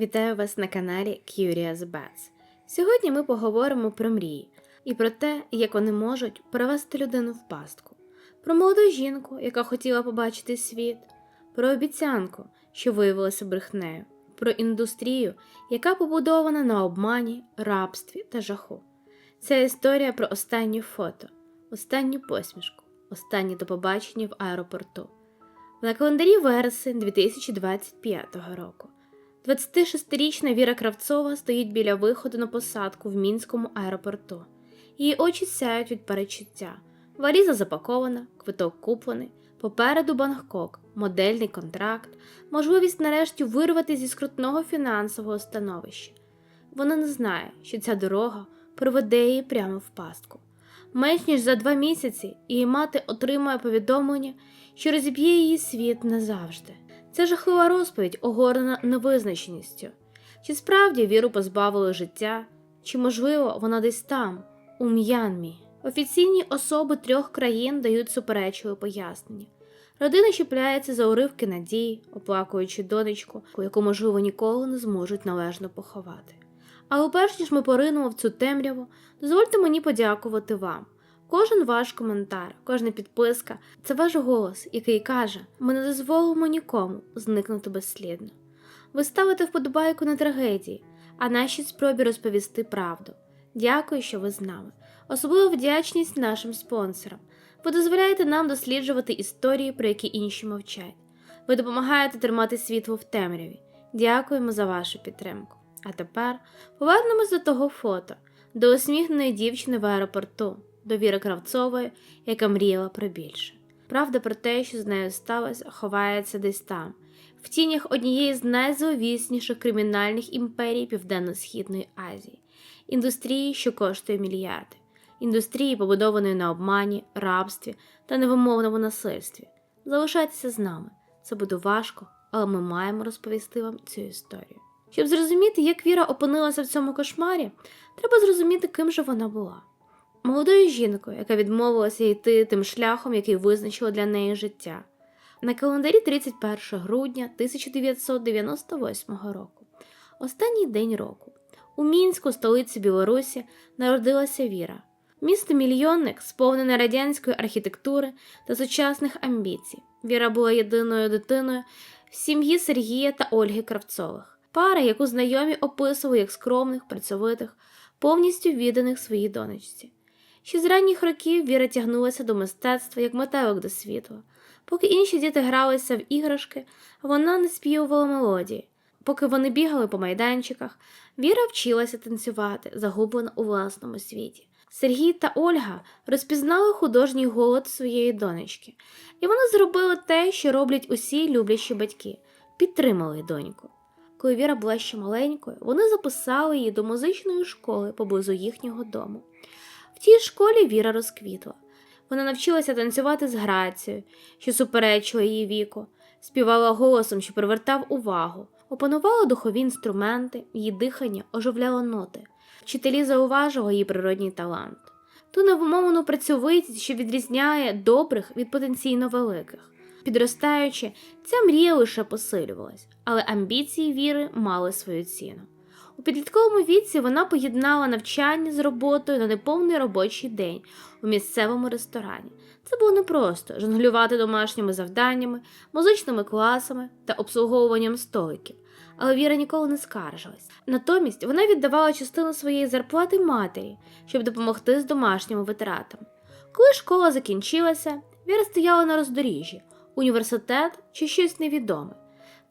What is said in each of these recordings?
Вітаю вас на каналі Curious Bats. Сьогодні ми поговоримо про мрії і про те, як вони можуть привести людину в пастку, про молоду жінку, яка хотіла побачити світ, про обіцянку, що виявилася брехнею, про індустрію, яка побудована на обмані, рабстві та жаху. Це історія про останнє фото, останню посмішку, останнє до побачення в аеропорту. На календарі вересень 2025 року. 26-річна Віра Кравцова стоїть біля виходу на посадку в мінському аеропорту. Її очі сяють від перечуття. Валіза запакована, квиток куплений, попереду Бангкок, модельний контракт, можливість нарешті вирвати зі скрутного фінансового становища. Вона не знає, що ця дорога приведе її прямо в пастку. Менш ніж за два місяці її мати отримує повідомлення, що розіб'є її світ назавжди. Це жахлива розповідь, огорнена невизначеністю. Чи справді віру позбавили життя, чи, можливо, вона десь там, у М'янмі. Офіційні особи трьох країн дають суперечливе пояснення. Родина чіпляється за уривки надії, оплакуючи донечку, яку, можливо, ніколи не зможуть належно поховати. Але перш ніж ми поринемо в цю темряву, дозвольте мені подякувати вам. Кожен ваш коментар, кожна підписка це ваш голос, який каже: ми не дозволимо нікому зникнути безслідно. Ви ставите вподобайку на трагедії, а нашій спробі розповісти правду. Дякую, що ви з нами. Особливо вдячність нашим спонсорам. Ви дозволяєте нам досліджувати історії, про які інші мовчать. Ви допомагаєте тримати світло в темряві. Дякуємо за вашу підтримку. А тепер повернемось до того фото, до усміхненої дівчини в аеропорту до Віри Кравцової, яка мріяла про більше. Правда про те, що з нею сталося, ховається десь там, в тінях однієї з найзловісніших кримінальних імперій Південно-Східної Азії, індустрії, що коштує мільярди, індустрії, побудованої на обмані, рабстві та невимовному насильстві. Залишайтеся з нами. Це буде важко, але ми маємо розповісти вам цю історію. Щоб зрозуміти, як Віра опинилася в цьому кошмарі, треба зрозуміти, ким же вона була молодою жінкою, яка відмовилася йти тим шляхом, який визначило для неї життя. На календарі 31 грудня 1998 року, останній день року, у мінську столиці Білорусі народилася Віра, місто мільйонник, сповнене радянської архітектури та сучасних амбіцій. Віра була єдиною дитиною в сім'ї Сергія та Ольги Кравцових, пара, яку знайомі описували як скромних, працьовитих, повністю відданих своїй донечці. Ще з ранніх років Віра тягнулася до мистецтва як метелик до світла. Поки інші діти гралися в іграшки, вона не співувала мелодії. Поки вони бігали по майданчиках, Віра вчилася танцювати, загублена у власному світі. Сергій та Ольга розпізнали художній голод своєї донечки, і вони зробили те, що роблять усі люблячі батьки підтримали доньку. Коли Віра була ще маленькою, вони записали її до музичної школи поблизу їхнього дому. Тій школі Віра розквітла. Вона навчилася танцювати з грацією, що суперечила її віку, співала голосом, що привертав увагу, опанувала духові інструменти, її дихання оживляло ноти. Вчителі зауважили її природній талант. Ту невмовну працьовитість, що відрізняє добрих від потенційно великих. Підростаючи, ця мрія лише посилювалась, але амбіції віри мали свою ціну. У підлітковому віці вона поєднала навчання з роботою на неповний робочий день у місцевому ресторані. Це було непросто жонглювати домашніми завданнями, музичними класами та обслуговуванням столиків. Але Віра ніколи не скаржилась. Натомість вона віддавала частину своєї зарплати матері, щоб допомогти з домашніми витратами. Коли школа закінчилася, Віра стояла на роздоріжжі, університет чи щось невідоме.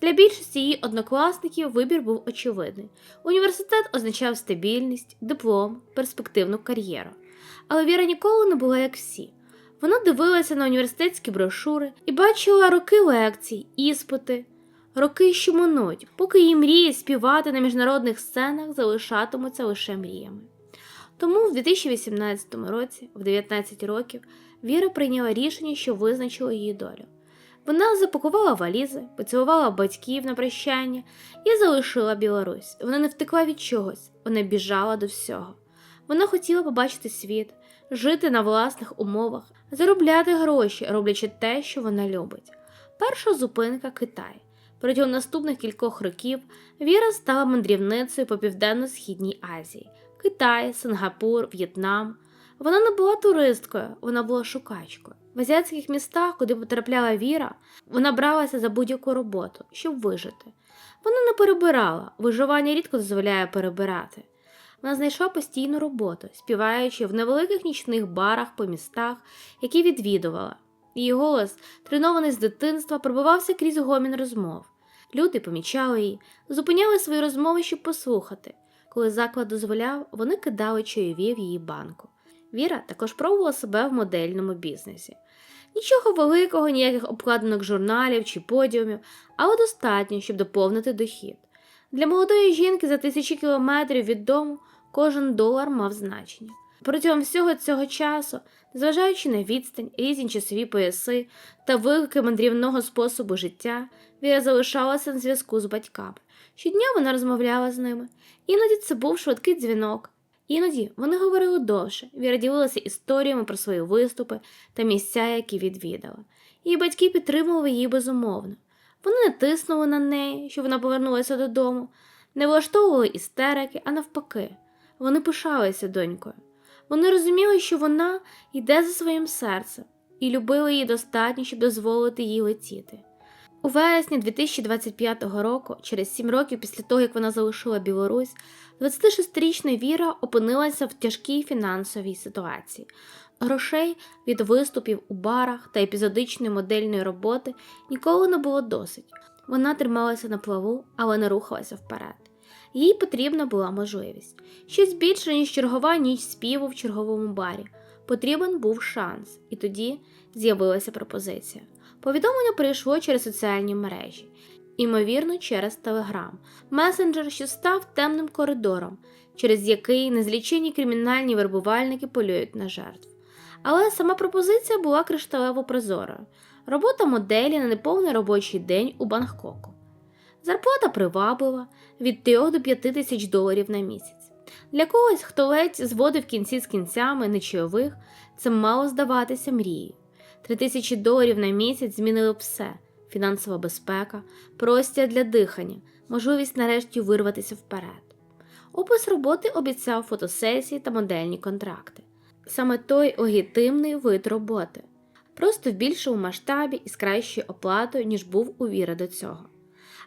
Для більшості її однокласників вибір був очевидний. Університет означав стабільність, диплом, перспективну кар'єру. Але Віра ніколи не була як всі. Вона дивилася на університетські брошури і бачила роки лекцій, іспити, роки, що минуть, поки її мрії співати на міжнародних сценах залишатимуться лише мріями. Тому в 2018 році, в 19 років, Віра прийняла рішення, що визначило її долю. Вона запакувала валізи, поцілувала батьків на прощання і залишила Білорусь. Вона не втекла від чогось, вона біжала до всього. Вона хотіла побачити світ, жити на власних умовах, заробляти гроші, роблячи те, що вона любить. Перша зупинка Китай. Протягом наступних кількох років Віра стала мандрівницею по південно-східній Азії Китай, Сингапур, В'єтнам. Вона не була туристкою, вона була шукачкою. В азіатських містах, куди потрапляла Віра, вона бралася за будь-яку роботу, щоб вижити. Вона не перебирала, виживання рідко дозволяє перебирати. Вона знайшла постійну роботу, співаючи в невеликих нічних барах по містах, які відвідувала. Її голос, тренований з дитинства, пробивався крізь гомін розмов. Люди помічали її, зупиняли свої розмови, щоб послухати. Коли заклад дозволяв, вони кидали чайові в її банку. Віра також пробувала себе в модельному бізнесі. Нічого великого, ніяких обкладинок журналів чи подіумів, але достатньо, щоб доповнити дохід. Для молодої жінки за тисячі кілометрів від дому кожен долар мав значення. Протягом всього цього часу, незважаючи на відстань, різні часові пояси та виклики мандрівного способу життя, Віра залишалася на зв'язку з батьками. Щодня вона розмовляла з ними. Іноді це був швидкий дзвінок. Іноді вони говорили довше, Віра ділилася історіями про свої виступи та місця, які відвідала. Її батьки підтримували її безумовно. Вони не тиснули на неї, щоб вона повернулася додому, не влаштовували істерики, а навпаки, вони пишалися донькою. Вони розуміли, що вона йде за своїм серцем, і любили її достатньо, щоб дозволити їй летіти. У вересні 2025 року, через сім років після того, як вона залишила Білорусь, 26-річна Віра опинилася в тяжкій фінансовій ситуації. Грошей від виступів у барах та епізодичної модельної роботи ніколи не було досить. Вона трималася на плаву, але не рухалася вперед. Їй потрібна була можливість щось більше, ніж чергова ніч співу в черговому барі. Потрібен був шанс, і тоді з'явилася пропозиція. Повідомлення прийшло через соціальні мережі, імовірно, через Телеграм, месенджер, що став темним коридором, через який незлічені кримінальні вербувальники полюють на жертв. Але сама пропозиція була кришталево прозорою. Робота моделі на неповний робочий день у Бангкоку. Зарплата приваблива від 3 до 5 тисяч доларів на місяць. Для когось, хто ледь зводив кінці з кінцями нечайових, це мало здаватися мрією. Три тисячі доларів на місяць змінили все: фінансова безпека, простір для дихання, можливість нарешті вирватися вперед. Опис роботи обіцяв фотосесії та модельні контракти. Саме той легітимний вид роботи, просто в більшому масштабі і з кращою оплатою, ніж був у Віри до цього.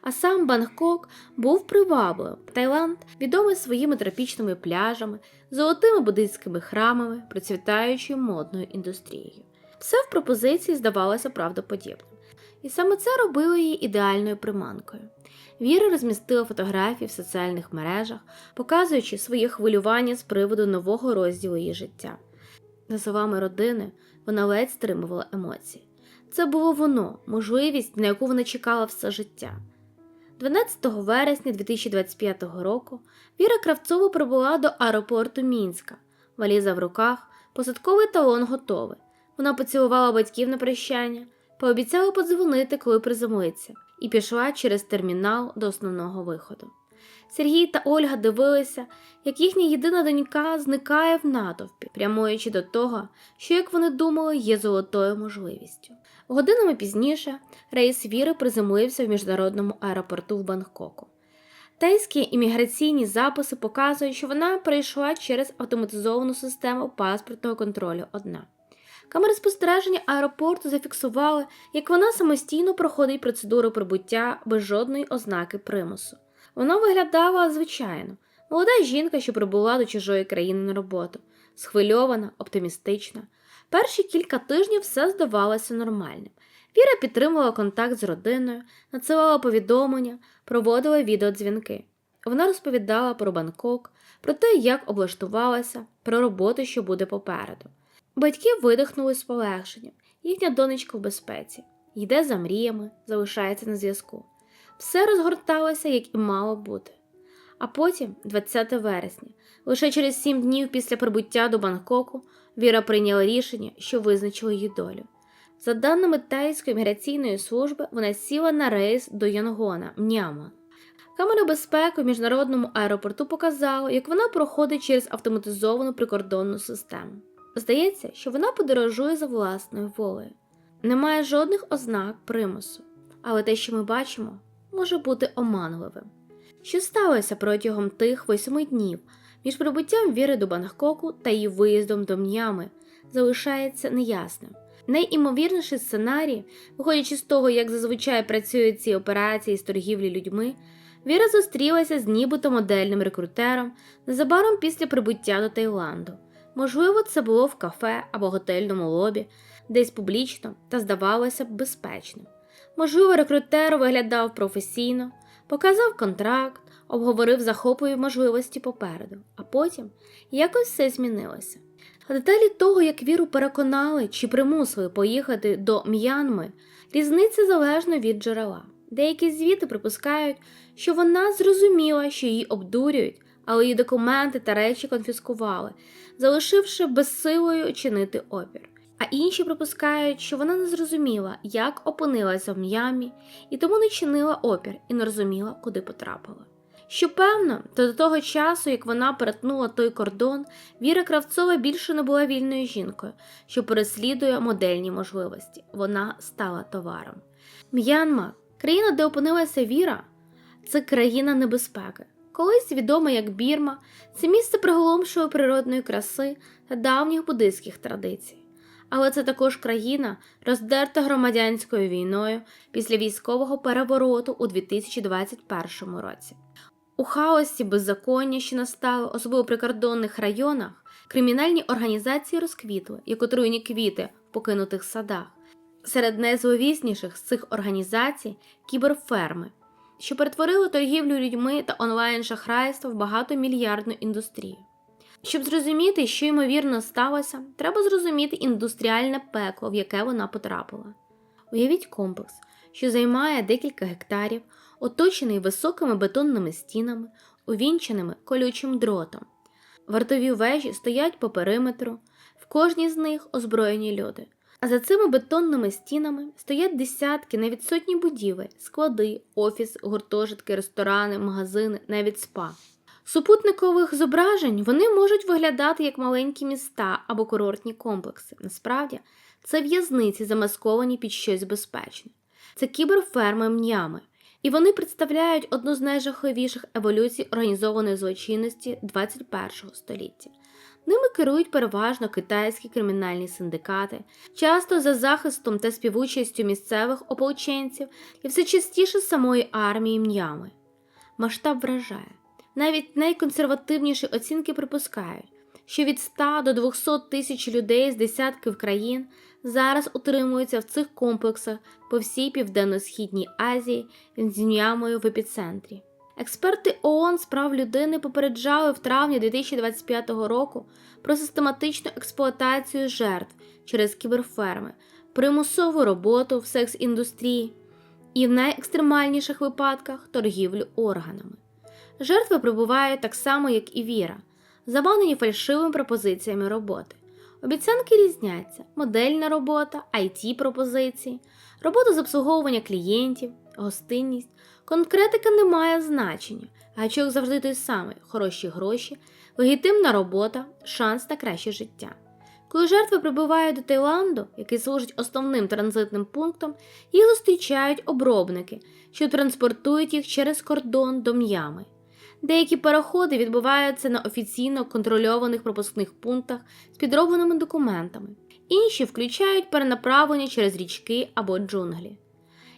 А сам Бангкок був привабливим. Таїланд відомий своїми тропічними пляжами, золотими буддийськими храмами, процвітаючою модною індустрією. Все в пропозиції здавалося правдоподібним. І саме це робило її ідеальною приманкою. Віра розмістила фотографії в соціальних мережах, показуючи своє хвилювання з приводу нового розділу її життя. За словами родини, вона ледь стримувала емоції. Це було воно, можливість, на яку вона чекала все життя. 12 вересня 2025 року Віра Кравцова прибула до аеропорту Мінська, валіза в руках, посадковий талон готовий. Вона поцілувала батьків на прощання, пообіцяла подзвонити, коли приземлиться, і пішла через термінал до основного виходу. Сергій та Ольга дивилися, як їхня єдина донька зникає в натовпі, прямуючи до того, що, як вони думали, є золотою можливістю. Годинами пізніше рейс Віри приземлився в міжнародному аеропорту в Бангкоку. Тайські імміграційні записи показують, що вона пройшла через автоматизовану систему паспортного контролю одна. Камери спостереження аеропорту зафіксували, як вона самостійно проходить процедуру прибуття без жодної ознаки примусу. Вона виглядала звичайно, молода жінка, що прибула до чужої країни на роботу, схвильована, оптимістична. Перші кілька тижнів все здавалося нормальним. Віра підтримувала контакт з родиною, надсилала повідомлення, проводила відеодзвінки. Вона розповідала про Бангкок, про те, як облаштувалася, про роботу, що буде попереду. Батьки видихнули з полегшенням, їхня донечка в безпеці, йде за мріями, залишається на зв'язку. Все розгорталося, як і мало бути. А потім, 20 вересня, лише через сім днів після прибуття до Бангкоку, Віра прийняла рішення, що визначило її долю. За даними Тайської міграційної служби, вона сіла на рейс до Янгона, Мняма. Камера безпеки в міжнародному аеропорту показала, як вона проходить через автоматизовану прикордонну систему. Здається, що вона подорожує за власною волею. Немає жодних ознак примусу, але те, що ми бачимо, може бути оманливим. Що сталося протягом тих восьми днів між прибуттям Віри до Бангкоку та її виїздом до М'ями залишається неясним. Найімовірніший сценарій, виходячи з того, як зазвичай працюють ці операції з торгівлі людьми, Віра зустрілася з нібито модельним рекрутером незабаром після прибуття до Таїланду. Можливо, це було в кафе або готельному лобі, десь публічно та здавалося б безпечним. Можливо, рекрутер виглядав професійно, показав контракт, обговорив захопливі можливості попереду, а потім якось все змінилося. Деталі того, як віру переконали чи примусили поїхати до М'янми, різниця залежно від джерела. Деякі звіти припускають, що вона зрозуміла, що її обдурюють, але її документи та речі конфіскували, залишивши безсилою чинити опір. А інші припускають, що вона не зрозуміла, як опинилася в М'ямі, і тому не чинила опір і не розуміла, куди потрапила. Що певно, то до того часу, як вона перетнула той кордон, Віра Кравцова більше не була вільною жінкою, що переслідує модельні можливості. Вона стала товаром. М'янма, країна, де опинилася Віра, це країна небезпеки. Колись відома як Бірма, це місце приголомшої природної краси та давніх буддистських традицій. Але це також країна, роздерта громадянською війною після військового перевороту у 2021 році. У хаосі беззаконня, що настало, особливо прикордонних районах, кримінальні організації розквітли, як отруйні квіти в покинутих садах. Серед найзловісніших з цих організацій кіберферми, що перетворили торгівлю людьми та онлайн-шахрайство в багатомільярдну індустрію. Щоб зрозуміти, що ймовірно сталося, треба зрозуміти індустріальне пекло, в яке вона потрапила. Уявіть комплекс, що займає декілька гектарів, оточений високими бетонними стінами, увінченими колючим дротом. Вартові вежі стоять по периметру, в кожній з них озброєні люди. А за цими бетонними стінами стоять десятки, навіть сотні будівель, склади, офіс, гуртожитки, ресторани, магазини, навіть спа. Супутникових зображень вони можуть виглядати як маленькі міста або курортні комплекси. Насправді, це в'язниці, замасковані під щось безпечне. Це кіберферми мнями, і вони представляють одну з найжахливіших еволюцій організованої злочинності 21 століття. Ними керують переважно китайські кримінальні синдикати, часто за захистом та співучастю місцевих ополченців і все частіше самої армії м'ями. Масштаб вражає. Навіть найконсервативніші оцінки припускають, що від 100 до 200 тисяч людей з десятків країн зараз утримуються в цих комплексах по всій Південно-Східній Азії з Нямою в епіцентрі. Експерти ООН з прав людини попереджали в травні 2025 року про систематичну експлуатацію жертв через кіберферми, примусову роботу в секс-індустрії і в найекстремальніших випадках торгівлю органами. Жертви прибувають так само, як і віра, заманені фальшивими пропозиціями роботи. Обіцянки різняться: модельна робота, it пропозиції, робота з обслуговування клієнтів, гостинність. Конкретика не має значення, гачок завжди той самий: хороші гроші, легітимна робота, шанс на краще життя. Коли жертви прибувають до Таїланду, який служить основним транзитним пунктом, їх зустрічають обробники, що транспортують їх через кордон до м'ями. Деякі переходи відбуваються на офіційно контрольованих пропускних пунктах з підробленими документами, інші включають перенаправлення через річки або джунглі.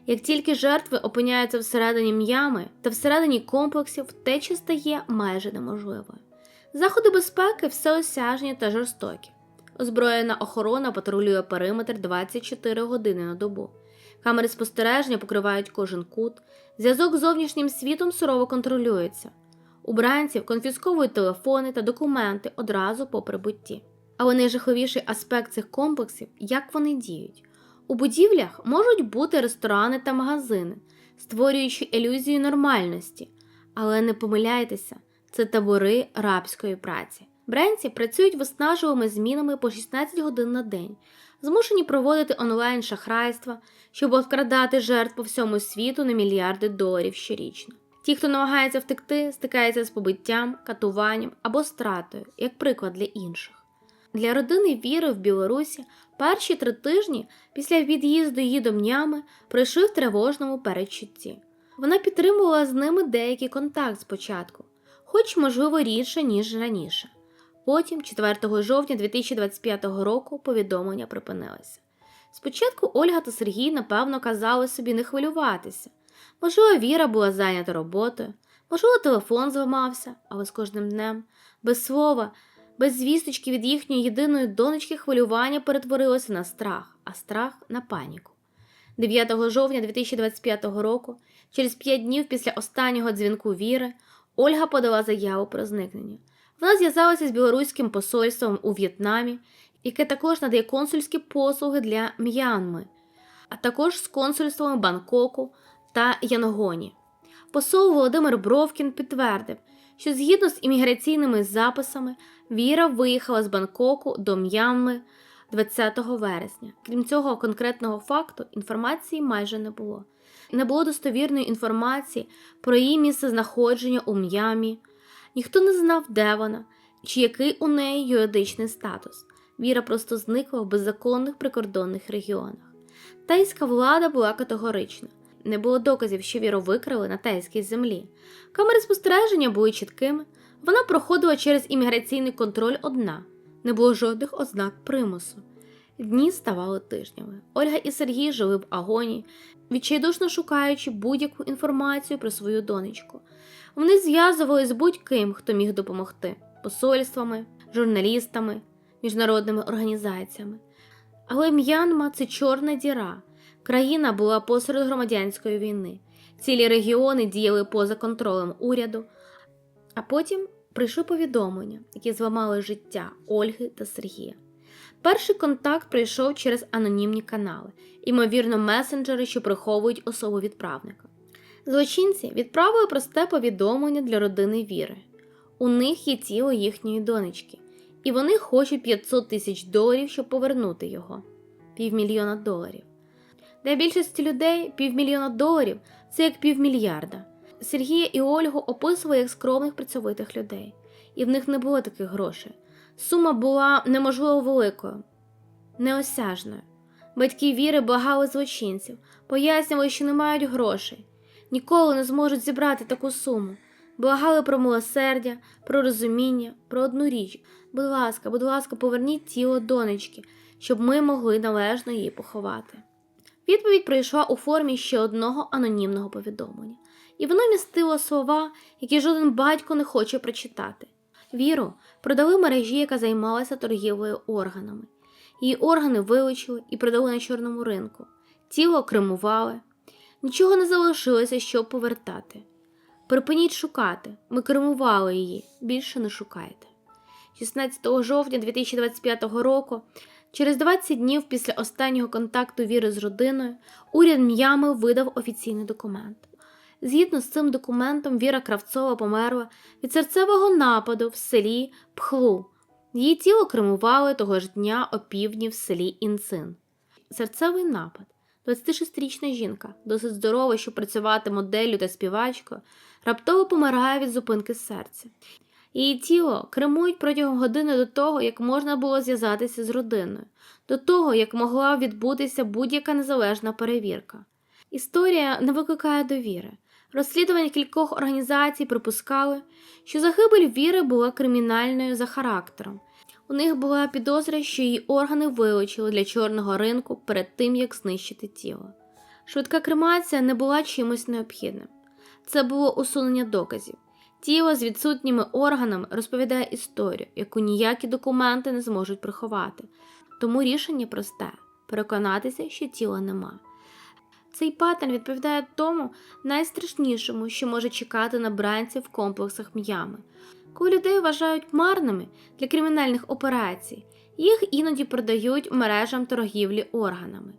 Як тільки жертви опиняються всередині м'ями та всередині комплексів, втеча стає майже неможливою. Заходи безпеки всеосяжні та жорстокі. Озброєна охорона патрулює периметр 24 години на добу. Камери спостереження покривають кожен кут, зв'язок з зовнішнім світом сурово контролюється. У бранців конфісковують телефони та документи одразу по прибутті. Але найжахливіший аспект цих комплексів як вони діють. У будівлях можуть бути ресторани та магазини, створюючи ілюзію нормальності. Але не помиляйтеся, це табори рабської праці. Бренці працюють виснажливими змінами по 16 годин на день, змушені проводити онлайн шахрайства, щоб обкрадати жертв по всьому світу на мільярди доларів щорічно. Ті, хто намагається втекти, стикаються з побиттям, катуванням або стратою, як приклад для інших. Для родини Віри в Білорусі перші три тижні після від'їзду її до Мнями пройшли в тривожному передчутті. Вона підтримувала з ними деякий контакт спочатку, хоч, можливо, рідше, ніж раніше. Потім, 4 жовтня 2025 року, повідомлення припинилися. Спочатку Ольга та Сергій, напевно, казали собі не хвилюватися. Можливо, Віра була зайнята роботою, можливо, телефон зламався, але з кожним днем, без слова, без звісточки від їхньої єдиної донечки хвилювання перетворилося на страх, а страх на паніку. 9 жовтня 2025 року, через 5 днів після останнього дзвінку Віри, Ольга подала заяву про зникнення. Вона зв'язалася з білоруським посольством у В'єтнамі, яке також надає консульські послуги для М'янми, а також з консульствами Бангкоку та Янгоні. Посол Володимир Бровкін підтвердив, що згідно з імміграційними записами Віра виїхала з Бангкоку до М'янми 20 вересня. Крім цього конкретного факту, інформації майже не було. Не було достовірної інформації про її місце знаходження у М'ямі. Ніхто не знав, де вона, чи який у неї юридичний статус. Віра просто зникла в беззаконних прикордонних регіонах. Тайська влада була категорична. Не було доказів, що віру викрали на тайській землі. Камери спостереження були чіткими. Вона проходила через імміграційний контроль одна, не було жодних ознак примусу. Дні ставали тижнями. Ольга і Сергій жили в агонії, відчайдушно шукаючи будь-яку інформацію про свою донечку. Вони зв'язували з будь-ким, хто міг допомогти посольствами, журналістами, міжнародними організаціями. Але М'янма це чорна діра. Країна була посеред громадянської війни. Цілі регіони діяли поза контролем уряду. А потім прийшли повідомлення, які зламали життя Ольги та Сергія. Перший контакт прийшов через анонімні канали, ймовірно, месенджери, що приховують особу відправника. Злочинці відправили просте повідомлення для родини Віри. У них є тіло їхньої донечки, і вони хочуть 500 тисяч доларів, щоб повернути його півмільйона доларів. Для більшості людей півмільйона доларів це як півмільярда. Сергія і Ольгу описували як скромних працьовитих людей, і в них не було таких грошей. Сума була неможливо великою, неосяжною. Батьки віри благали злочинців, пояснювали, що не мають грошей, ніколи не зможуть зібрати таку суму. Благали про милосердя, про розуміння, про одну річ. Будь ласка, будь ласка, поверніть тіло донечки, щоб ми могли належно її поховати. Відповідь прийшла у формі ще одного анонімного повідомлення, і воно містило слова, які жоден батько не хоче прочитати. Віру продали мережі, яка займалася торгівлею органами. Її органи вилучили і продали на чорному ринку. Тіло кремували. Нічого не залишилося, щоб повертати. Припиніть шукати. Ми кремували її. Більше не шукайте. 16 жовтня 2025 року, через 20 днів після останнього контакту Віри з родиною, уряд М'ями видав офіційний документ. Згідно з цим документом, Віра Кравцова померла від серцевого нападу в селі Пхлу. Її тіло кремували того ж дня о півдні в селі Інцин. Серцевий напад. 26-річна жінка, досить здорова, щоб працювати моделлю та співачкою, раптово помирає від зупинки серця. Її тіло кремують протягом години до того, як можна було зв'язатися з родиною, до того, як могла відбутися будь-яка незалежна перевірка. Історія не викликає довіри. Розслідування кількох організацій припускали, що загибель віри була кримінальною за характером. У них була підозра, що її органи вилучили для чорного ринку перед тим, як знищити тіло. Швидка кремація не була чимось необхідним. Це було усунення доказів. Тіло з відсутніми органами розповідає історію, яку ніякі документи не зможуть приховати. Тому рішення просте переконатися, що тіла нема. Цей паттерн відповідає тому найстрашнішому, що може чекати на бранців в комплексах м'ями. Коли людей вважають марними для кримінальних операцій, їх іноді продають мережам торгівлі органами.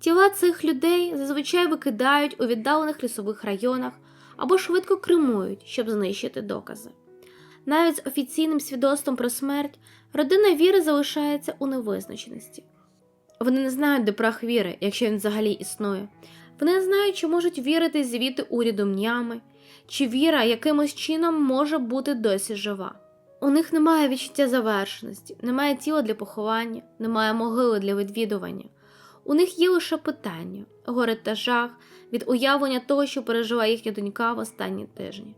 Тіла цих людей зазвичай викидають у віддалених лісових районах або швидко кремують, щоб знищити докази. Навіть з офіційним свідоцтвом про смерть родина віри залишається у невизначеності. Вони не знають, де прах віри, якщо він взагалі існує. Вони не знають, чи можуть вірити звіти уряду мнями, чи віра якимось чином може бути досі жива. У них немає відчуття завершеності, немає тіла для поховання, немає могили для відвідування. У них є лише питання, горе та жах від уявлення того, що пережила їхня донька в останні тижні.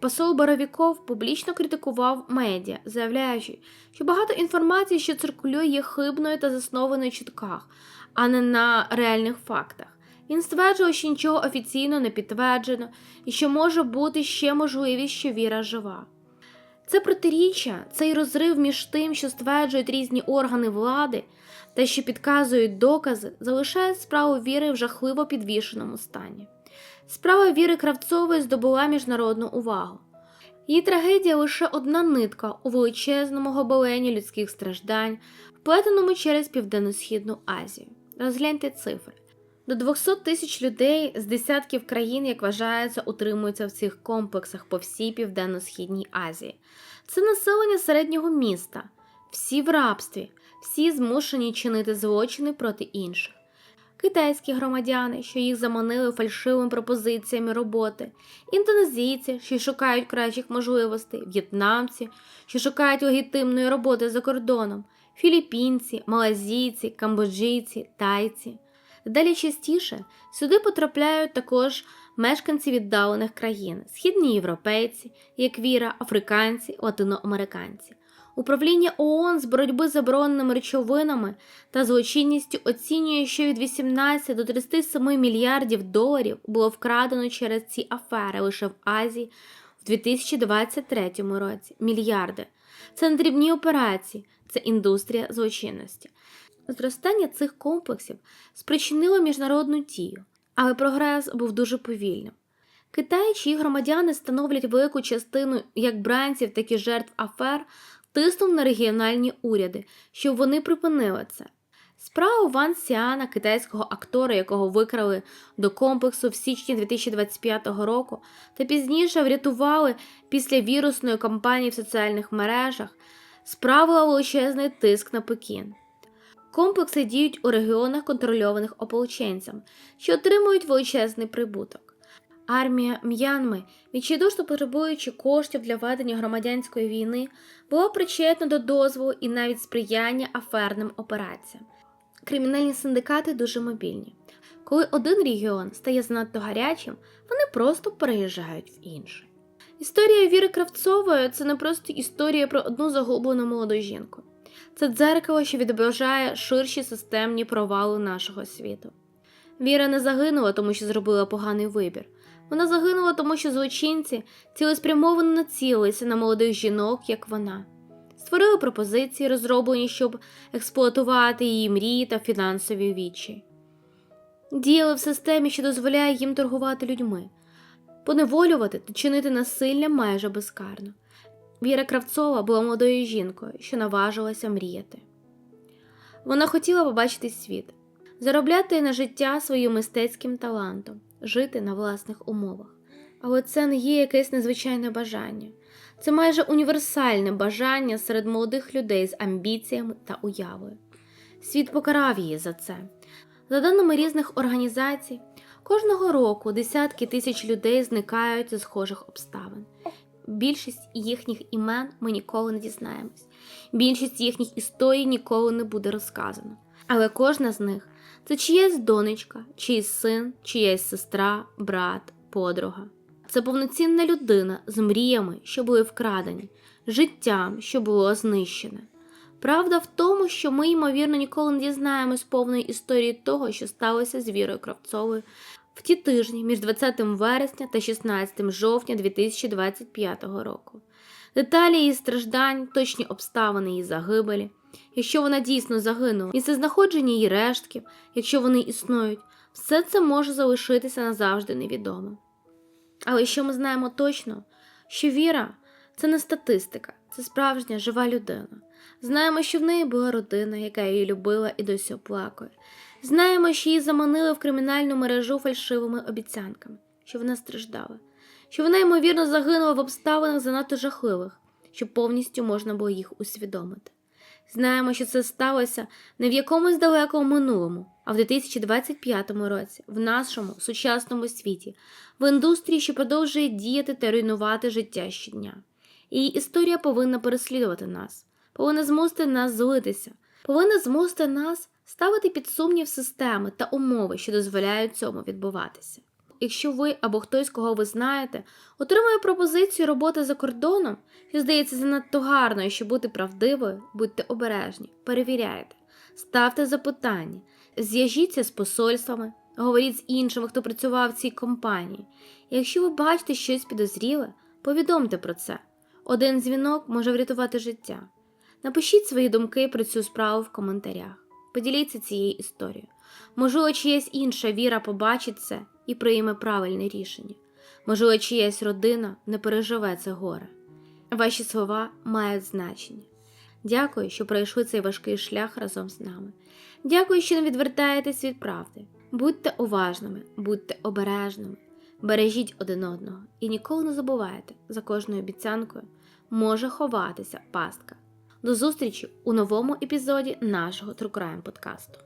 Посол Боровіков публічно критикував медіа, заявляючи, що багато інформації, що циркулює, є хибною та заснованою в чутках, а не на реальних фактах. Він стверджував, що нічого офіційно не підтверджено і що може бути ще можливість, що віра жива. Це протиріччя, цей розрив між тим, що стверджують різні органи влади, та що підказують докази, залишає справу віри в жахливо підвішеному стані. Справа Віри Кравцової здобула міжнародну увагу. Її трагедія лише одна нитка у величезному гобелені людських страждань, вплетеному через Південно-Східну Азію. Розгляньте цифри. До 200 тисяч людей з десятків країн, як вважається, утримуються в цих комплексах по всій Південно-Східній Азії. Це населення середнього міста, всі в рабстві, всі змушені чинити злочини проти інших. Китайські громадяни, що їх заманили фальшивими пропозиціями роботи, індонезійці, що шукають кращих можливостей, в'єтнамці, що шукають легітимної роботи за кордоном, філіппінці, малазійці, камбоджійці, тайці. Далі частіше сюди потрапляють також мешканці віддалених країн, східні європейці, як віра, африканці, латиноамериканці. Управління ООН з боротьби з забороненими речовинами та злочинністю оцінює, що від 18 до 37 мільярдів доларів було вкрадено через ці афери лише в Азії в 2023 році. Мільярди. Це не дрібні операції, це індустрія злочинності. Зростання цих комплексів спричинило міжнародну тію, але прогрес був дуже повільним. Китай, чиї громадяни становлять велику частину як бранців, так і жертв афер, тиснув на регіональні уряди, щоб вони припинили це. Справу Ван Сіана, китайського актора, якого викрали до комплексу в січні 2025 року, та пізніше врятували після вірусної кампанії в соціальних мережах, справила величезний тиск на Пекін. Комплекси діють у регіонах, контрольованих ополченцям, що отримують величезний прибуток. Армія М'янми, відчайдушно потребуючи коштів для ведення громадянської війни, була причетна до дозволу і навіть сприяння аферним операціям. Кримінальні синдикати дуже мобільні. Коли один регіон стає занадто гарячим, вони просто переїжджають в інший. Історія Віри Кравцової це не просто історія про одну загублену молоду жінку. Це дзеркало, що відображає ширші системні провали нашого світу. Віра не загинула, тому що зробила поганий вибір. Вона загинула, тому що злочинці цілеспрямовано націлилися на молодих жінок, як вона, створили пропозиції, розроблені, щоб експлуатувати її мрії та фінансові вічі. Діяли в системі, що дозволяє їм торгувати людьми, поневолювати та чинити насилля майже безкарно. Віра Кравцова була молодою жінкою, що наважилася мріяти. Вона хотіла побачити світ, заробляти на життя своїм мистецьким талантом, жити на власних умовах. Але це не є якесь незвичайне бажання, це майже універсальне бажання серед молодих людей з амбіціями та уявою. Світ покарав її за це. За даними різних організацій, кожного року десятки тисяч людей зникають зі схожих обставин. Більшість їхніх імен ми ніколи не дізнаємось. Більшість їхніх історій ніколи не буде розказано. Але кожна з них це чиясь донечка, чиїсь син, чиясь сестра, брат, подруга. Це повноцінна людина з мріями, що були вкрадені, життям, що було знищене. Правда в тому, що ми, ймовірно, ніколи не дізнаємось повної історії того, що сталося з Вірою Кравцовою в ті тижні між 20 вересня та 16 жовтня 2025 року. Деталі її страждань, точні обставини її загибелі, якщо вона дійсно загинула, місце знаходження її рештків, якщо вони існують, все це може залишитися назавжди невідомим. Але що ми знаємо точно, що віра це не статистика, це справжня жива людина. Знаємо, що в неї була родина, яка її любила і досі оплакує. Знаємо, що її заманили в кримінальну мережу фальшивими обіцянками, що вона страждала, що вона, ймовірно, загинула в обставинах занадто жахливих, щоб повністю можна було їх усвідомити. Знаємо, що це сталося не в якомусь далекому минулому, а в 2025 році, в нашому сучасному світі, в індустрії, що продовжує діяти та руйнувати життя щодня. Її історія повинна переслідувати нас, повинна змусити нас злитися, повинна змусити нас ставити під сумнів системи та умови, що дозволяють цьому відбуватися. Якщо ви або хтось, кого ви знаєте, отримує пропозицію роботи за кордоном, що здається занадто гарною, щоб бути правдивою, будьте обережні, перевіряйте, ставте запитання, зв'яжіться з посольствами, говоріть з іншими, хто працював в цій компанії. Якщо ви бачите щось підозріле, повідомте про це. Один дзвінок може врятувати життя. Напишіть свої думки про цю справу в коментарях. Поділіться цією історією. Можливо, чиясь інша віра побачить це і прийме правильне рішення. Можливо, чиясь родина не переживе це горе. Ваші слова мають значення. Дякую, що пройшли цей важкий шлях разом з нами. Дякую, що не відвертаєтесь від правди. Будьте уважними, будьте обережними, бережіть один одного і ніколи не забувайте, за кожною обіцянкою може ховатися пастка. До зустрічі у новому епізоді нашого True Crime подкасту.